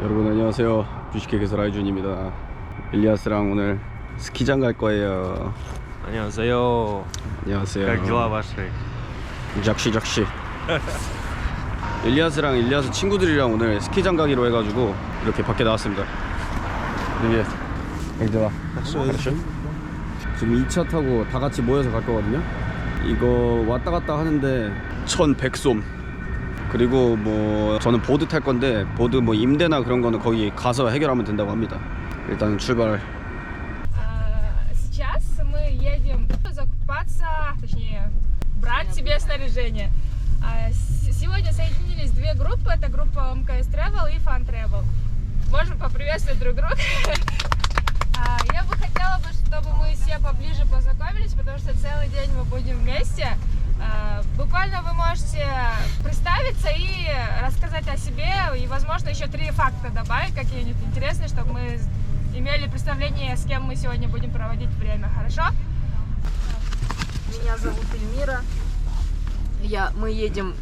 여러분 안녕하세요 주식회계사 라이준입니다 일리아스랑 오늘 스키장 갈 거예요 안녕하세요. 안녕하세요 Как дела ваши? 작시 작시 일리아스랑 일리아스 친구들이랑 오늘 스키장 가기로 해가지고 이렇게 밖에 나왔습니다 이게 앵들아 지금 2차 타고 다 같이 모여서 갈 거거든요 이거 왔다 갔다 하는데 1100솜 그리고 뭐 저는 보드 탈 건데 보드 뭐 임대나 그런 거는 거기 가서 해결하면 된다고 합니다 일단 출발 А, Сейчас мы едем закупаться, точнее, брать себе снаряжение. А, с- Сегодня соединились две группы. Это группа МКС Travel и Fun Travel. Можем поприветствовать друг друга. А, Я бы хотела, бы, чтобы мы все поближе познакомились, потому что целый день мы будем вместе. А, Буквально вы можете представиться и рассказать о себе, и, возможно, еще три факта добавить какие-нибудь интересные, чтобы мы имели представление, с кем мы сегодня будем проводить время. Хорошо? Меня зовут Эльмира. Я, мы едем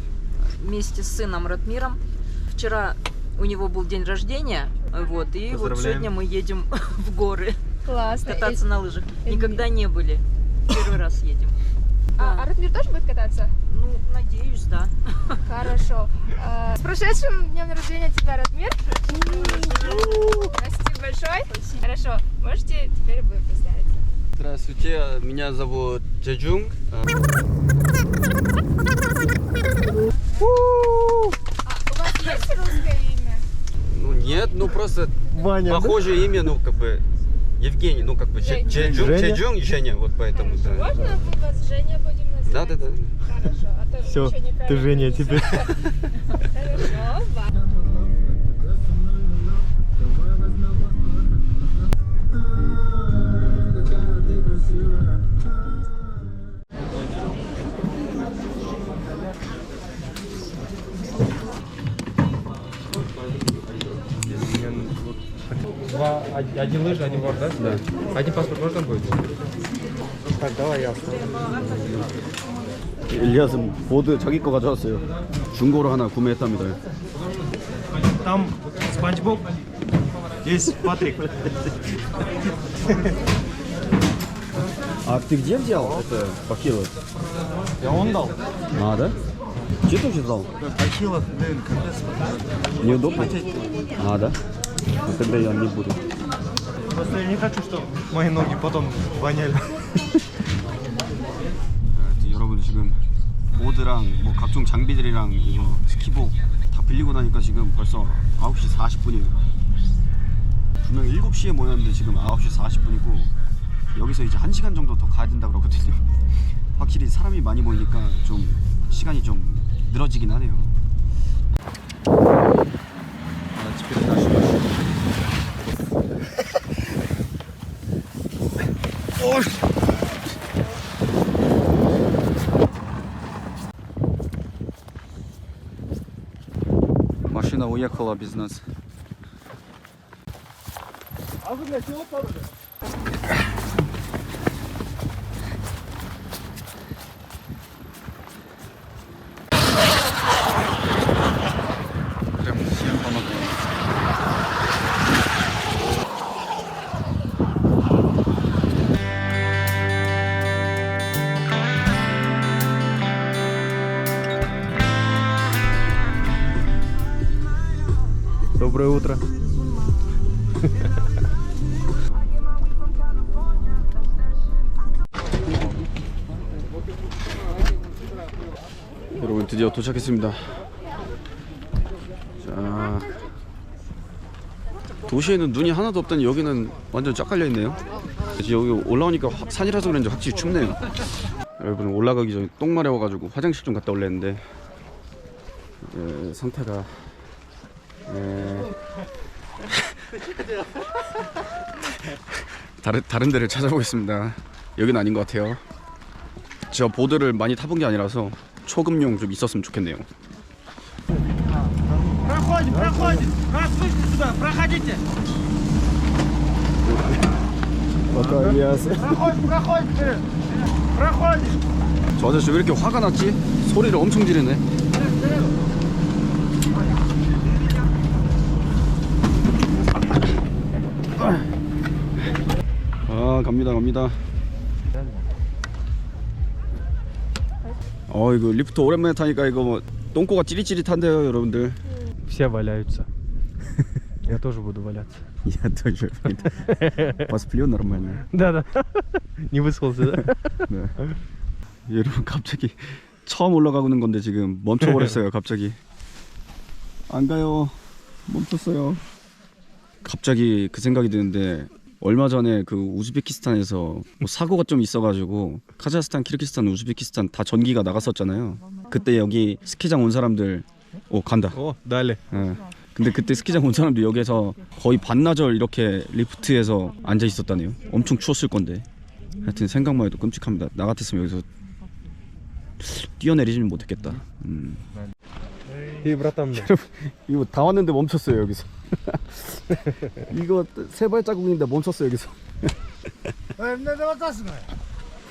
вместе с сыном Ратмиром. Вчера у него был день рождения, вот, и вот сегодня мы едем в горы Классно. кататься на лыжах. Эльми- Никогда не были. Первый раз едем. А, Да. а Ратмир тоже будет кататься? Ну, надеюсь. Хорошо. А, С прошедшим днем рождения тебя, Ратмир. Спасибо большое. Хорошо. Можете теперь вы представиться. Здравствуйте, меня зовут Джеджунг. А у вас есть русское имя? Ну нет, ну просто похожее имя, ну как бы Евгений, ну как бы Женя. Чеджунг, Женя? Вот поэтому да. Можно мы вас Женя будем? Да, да, да. Хорошо. А то Всё, ничего неправильно ты Женя не теперь. Хорошо. ва- Два, од- один лыжи, один борт, да? Да. Один паспорт можно будет? Так, давай ясно. 일리아스 보드 자기 거 가져왔어요. 중고로 하나 구매했답니다. Там Спанч Боб, здесь Патрик. А ты где взял это бахилы? Я он дал. А, да? Где ты взял? Бахилов, блин, капец. Неудобно? А, да? Ну, тогда я не буду. Просто я не хочу, чтобы мои ноги потом воняли. 지금 보드랑 뭐 각종 장비들이랑 이거 스키복 다 빌리고 나니까 지금 벌써 9시 40분이에요. 분명 7시에 모였는데 지금 9시 40분이고 여기서 이제 1시간 정도 더 가야 된다 그러거든요. 확실히 사람이 많이 모이니까 좀 시간이 좀 늘어지긴 하네요. 아, 집에 다시 오 уехала без нас. А вы для чего падали? Доброе утро. 여러분 드디어 도착했습니다. 자, 도시에는 눈이 하나도 없더니 여기는 완전 쫙 깔려 있네요. 여기 올라오니까 화- 산이라서 그런지 확실히 춥네요. 여러분 올라가기 전에 똥 마려워가지고 화장실 좀 갔다 올랬는데 예, 상태가 예, 다른 다른 데를 찾아보겠습니다. 여기는 아닌 것 같아요. 제가 보드를 많이 타본 게 아니라서 초급용 좀 있었으면 좋겠네요. Проходим, проходим. Раз вышли сюда, проходите. Проходим, проходим вперед. Проходим. 저 아저씨 왜 이렇게 화가 났지? 소리를 엄청 지르네. 갑니다 갑니다 어 이거 리프트 오랜만에 타니까 이거 뭐 똥꼬가 찌릿찌릿한데요 여러분들 Все валяются. Я тоже буду валяться. Я тоже посплю нормально Да-да. Не выспался, да? 네. 여러분 갑자기 처음 올라가는 건데 지금 멈춰버렸어요 갑자기 안 가요 멈췄어요 갑자기 그 생각이 드는데 얼마 전에 그 우즈베키스탄에서 뭐 사고가 좀 있어가지고 카자흐스탄, 키르기스탄, 우즈베키스탄 다 전기가 나갔었잖아요. 그때 여기 스키장 온 사람들 오 간다. 어, 날래. 예. 근데 그때 스키장 온 사람들 여기에서 거의 반나절 이렇게 리프트에서 앉아 있었다네요. 엄청 추웠을 건데. 하여튼 생각만 해도 끔찍합니다. 나 같았으면 여기서 뛰어내리지는 못했겠다. 음. 이 네. 브라탐. 네. 이거 다 왔는데 멈췄어요 여기서. 이거 세 발자국인데 멈췄어 여기서.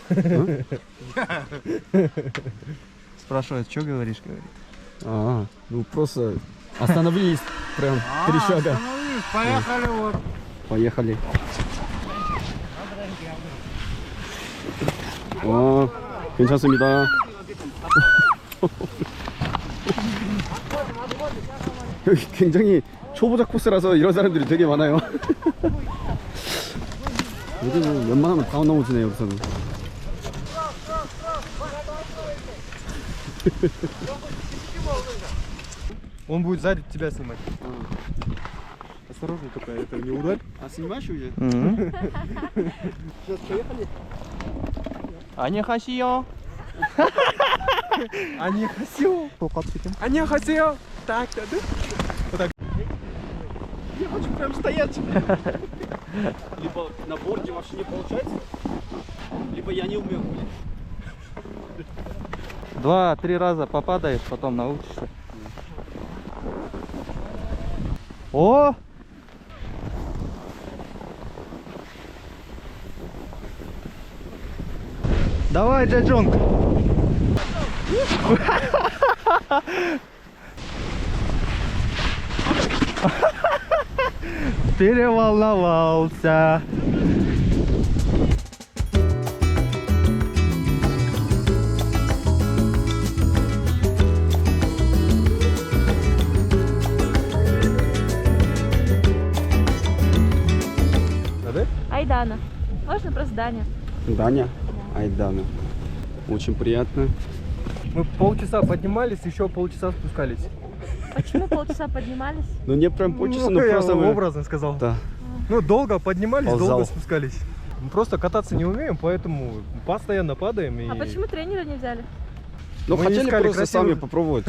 Спрашивает, что говоришь, говорит. А, ну просто остановились прям три шага. Поехали вот. Поехали. 어, 괜찮습니다. 여기 굉장히 초보자 코스라서 이런 사람들이 되게 많아요. 여기는 웬만하면 다 넘어지네 여기서는. Он будет сзади тебя снимать. Осторожно только, это не ударь. А снимаешь уже? Сейчас поехали. 안녕하세요. 안 так, да. Вот так. Я хочу прям стоять. Либо на борде вообще не получается, либо я не умею. Два-три раза попадаешь, потом научишься. О! Давай, Джаджонг! Переволновался. Айдана. Можно просто Даня. Даня? Айдана. Очень приятно. Мы полчаса поднимались, еще полчаса спускались. Почему полчаса поднимались? Ну не прям полчаса, ну, но я просто мы- образно сказал. Да. Ну, долго поднимались, Ползал. долго спускались. Мы просто кататься не умеем, поэтому постоянно падаем и А почему тренера не взяли? Ну Мы не хотели искали просто красивых- сами попробовать.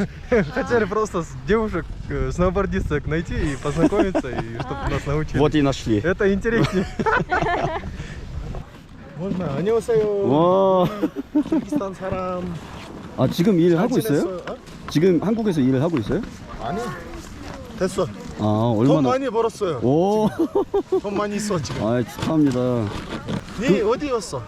хотели просто с девушек, э, сноубордисток найти и познакомиться, и чтобы нас научили. Вот и нашли. Это интереснее. Можно? 안녕하세요. 와. 키르기스탄 사람. 아 지금 일 하고 있어요? 지금 한국에서 일을 하고 있어요? 아니 됐어 아돈 얼마나? 많이 벌었어요 오. 돈 많이 있어 지금 아 축하합니다. 네 어디였어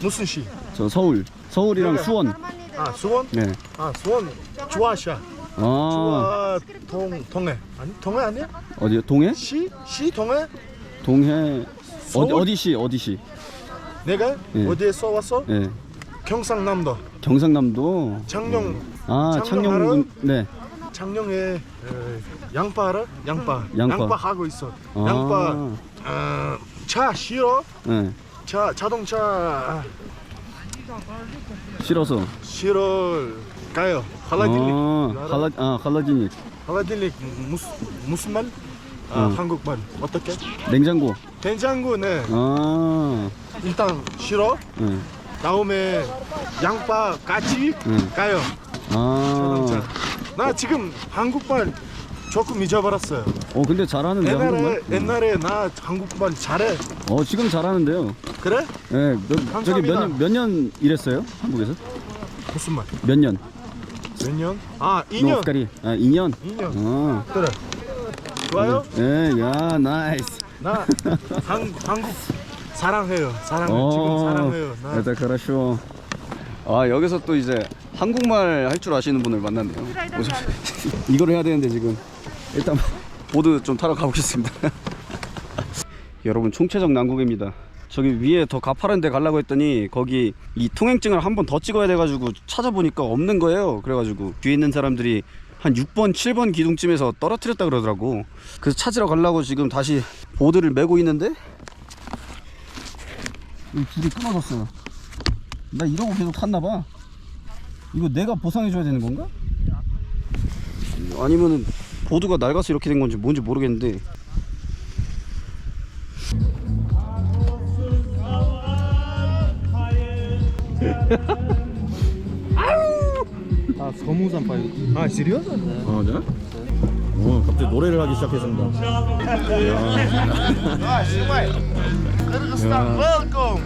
무슨 시? 저 서울. 서울이랑 수원. 아 수원? 네. 아 수원 주아시아 아 주아 동 동해 아니 동해 아니야? 어디 동해? 시? 시 동해? 동해. 어디 서울? 어디시 어디시? 내가 예. 어디에서 왔어? 네. 경상남도 경상남도. 창녕 아 창녕 창녕군. 네. 창녕에 어, 양파? 양파 양파. 하고 있어 아. 양파 어, 차 싫어? 네. 차 자동차 아, 싫어서. 싫어 가요 할라딜릭 아 할라 아 할라지닉. 할라딜릭 무슨 무슨 말? 아, 응. 한국말 어떻게? 냉장고. 된장구네 아. 일단 싫어 네. 다음에 양파 같이 응. 가요 아. 자동차 나 지금 한국말 조금 잊어버렸어요 어 근데 잘하는데 옛날에 한국말? 옛날에 나 한국말 잘해 어 지금 잘하는데요. 그래? 네, 몇, 저기 몇 감사합니다. 년 몇 년 일했어요? 한국에서? 무슨 말? 몇 년? 몇 년? 아 2년 노스카리. 아, 2년. 2년 아. 그래 좋아요? 네, 야, 나이스. 나 한, 한국 사랑해요 사랑 어. 지금 사랑해요 나 Это хорошо. 아, 여기서 또 이제 한국말 할 줄 아시는 분을 만났네요. 이걸 해야 되는데 지금 일단 보드 좀 타러 가보겠습니다. 여러분 총체적 난국입니다. 저기 위에 더 가파른 데 가려고 했더니 거기 이 통행증을 한 번 더 찍어야 돼가지고 찾아보니까 없는 거예요 그래가지고 뒤에 있는 사람들이 한 6번 7번 기둥쯤에서 떨어뜨렸다 그러더라고 그래서 찾으러 가려고 지금 다시 보드를 메고 있는데 이 줄이 끊어졌어요 나 이러고 계속 탔나봐 이거 내가 보상해줘야 되는 건가? 아니면은 보드가 낡아서 이렇게 된 건지 뭔지 모르겠는데. 아 서무산 파이 아 시리어스 아 네? 어 갑자기 노래를 하기 시작했습니다. Kırgızistan welcome.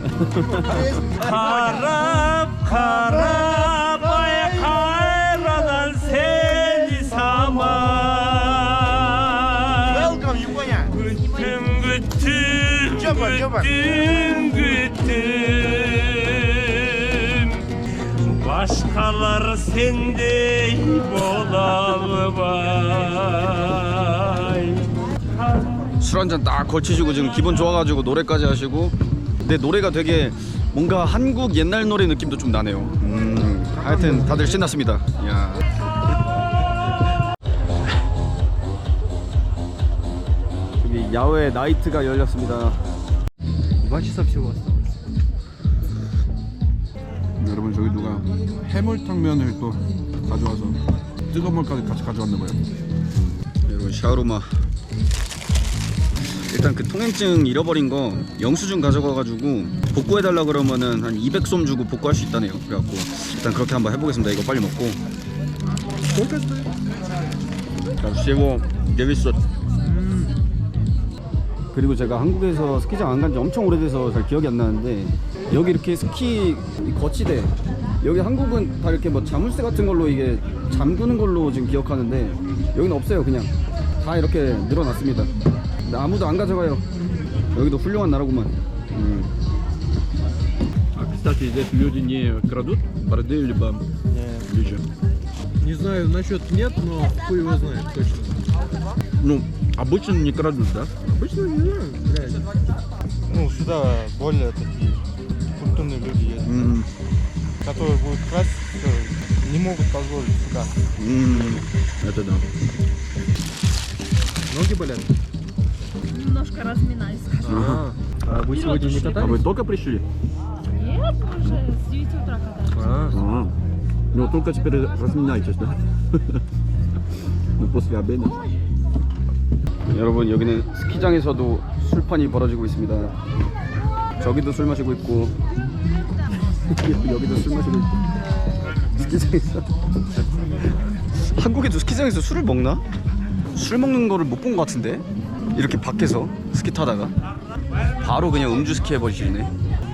Gıttım gıttım Başkalar sende bolalı bay 술한잔 딱 걸치시고 지금 기분 좋아가지고 노래까지 하시고 근데 노래가 되게 뭔가 한국 옛날 노래 느낌도 좀 나네요. 음, 하여튼 다들 신났습니다. 야. 야외 나이트가 열렸습니다. 맛있어 왔어. 여러분 저기 누가 해물탕면을 또 가져와서 뜨거운 물까지 같이 가져왔나 봐요. 여러분 샤오루마 일단 그 통행증 잃어버린 거 영수증 가져가가지고 복구해달라 그러면은 한 200솜 주고 복구할 수 있다네요. 그래갖고 일단 그렇게 한번 해보겠습니다. 이거 빨리 먹고. 아, 뭐 잘시고 재밌었. 그리고 제가 한국에서 스키장 안 간 지 엄청 오래돼서 잘 기억이 안 나는데 여기 이렇게 스키 이 거치대 여기 한국은 다 이렇게 뭐 자물쇠 같은 걸로 이게 잠그는 걸로 지금 기억하는데 여기는 없어요 그냥 다 이렇게 늘어났습니다 근데 아무도 안 가져가요 여기도 훌륭한 나라구만 음. А, кстати, здесь люди не крадут бордель либо вещи. Не знаю насчет нет, но хуй его знает точно. Ну, обычно не крадут, да? Обычно не знаю, блядь. Ну, сюда более такие культурные люди ездят, 음, которые будут красть, э, не могут позволить сюда. 음. Это да. Ноги болят? Немножко разминаюсь. А, а вы сегодня не А катались? вы только пришли? Нет, уже с 9 утра катаюсь. А, А, ну только теперь разминайтесь, да? ну после обеда. 여러분 여기는 스키장에서도 술판이 벌어지고 있습니다. 저기도 술 마시고 있고 여기도 술 마시고 있고 스키장에서 한국에도 스키장에서 술을 먹나? 술 먹는 거를 못 본 것 같은데 이렇게 밖에서 스키 타다가 바로 그냥 음주 스키 해버리시네.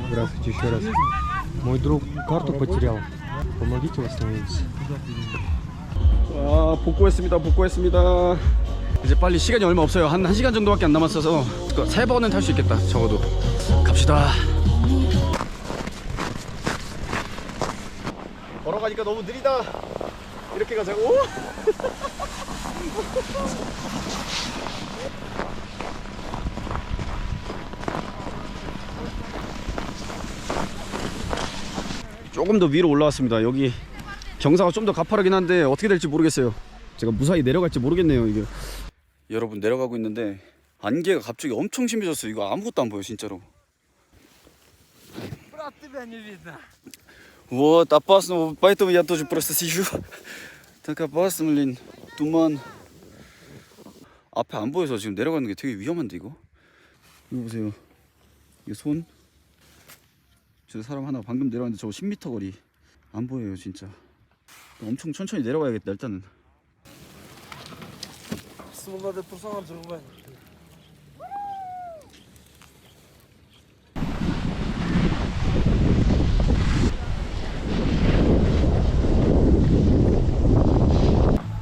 Здравствуйте еще раз. Мой друг карту потерял. Помогите восстановить. 아 복구했습니다 복구했습니다 이제 빨리 시간이 얼마 없어요. 한 1시간 정도밖에 안 남았어서 그세 번은 탈 수 있겠다. 적어도. 갑시다. 걸어가니까 너무 느리다. 이렇게 가자고. 조금 더 위로 올라왔습니다. 여기 경사가 좀 더 가파르긴 한데 어떻게 될지 모르겠어요. 제가 무사히 내려갈지 모르겠네요. 이게 여러분 내려가고 있는데 안개가 갑자기 엄청 심해졌어요. 이거 아무것도 안 보여 진짜로. Вот, опасно, поэтому я тоже просто сижу. Так опасно, блин, туман. 앞에 안 보여서 지금 내려가는 게 되게 위험한데 이거. 이거 보세요. 이거 손. 저 사람 하나 방금 내려왔는데 저거 10m 거리. 안 보여요 진짜. 엄청 천천히 내려가야겠다 일단은 Sınırlarda tursam amca ben.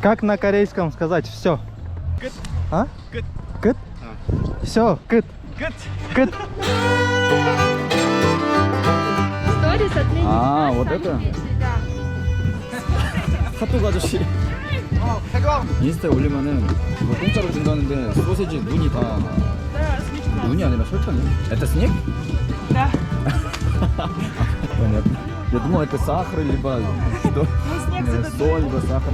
Как на корейском сказать все? Кыт. А? Кыт. Кыт? А. Все, кыт. Кыт. Кыт. Сторис отменили. А, вот это? Хатуга души. 인스타에 올리면은 뭐 공짜로 준다는데 소세지 눈이 다 눈이 아니라 설탕이야. 에테스닉? Да. Понятно. Я думал, это сахар, либо что? Ну, снег Соль, либо сахар.